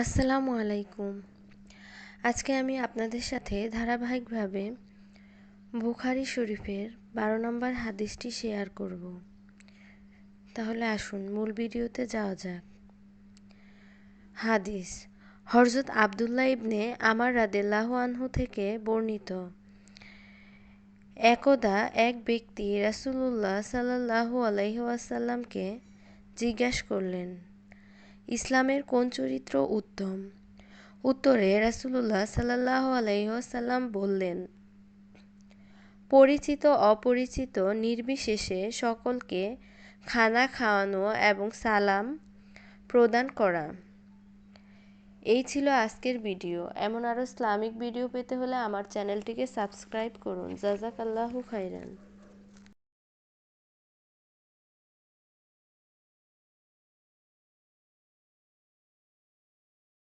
আসসালামু আলাইকুম। আজকে আমি আপনাদের সাথে ধারাবাহিকভাবে বুখারি শরীফের বারো নম্বর হাদিসটি শেয়ার করব। তাহলে আসুন, মূল ভিডিওতে যাওয়া যাক। হাদিস হরজত আবদুল্লাহ ইবনে আমার রাদেল্লাহ আনহু থেকে বর্ণিত। একদা এক ব্যক্তি রাসুলুল্লাহ সাল্লাহু আলাইহাসাল্লামকে জিজ্ঞাসা করলেন ইসলামের কোন চরিত্র উত্তম? উত্তরে রাসুলুল্লাহ সাল্লাহ আলাইসাল্লাম বললেন, পরিচিত, অপরিচিত, নির্বিশেষে সকলকে খানা খাওয়ানো এবং সালাম প্রদান করা। এই ছিল আজকের ভিডিও। এমন আরও ইসলামিক ভিডিও পেতে হলে আমার চ্যানেলটিকে সাবস্ক্রাইব করুন। জাজাক আল্লাহু খাইরান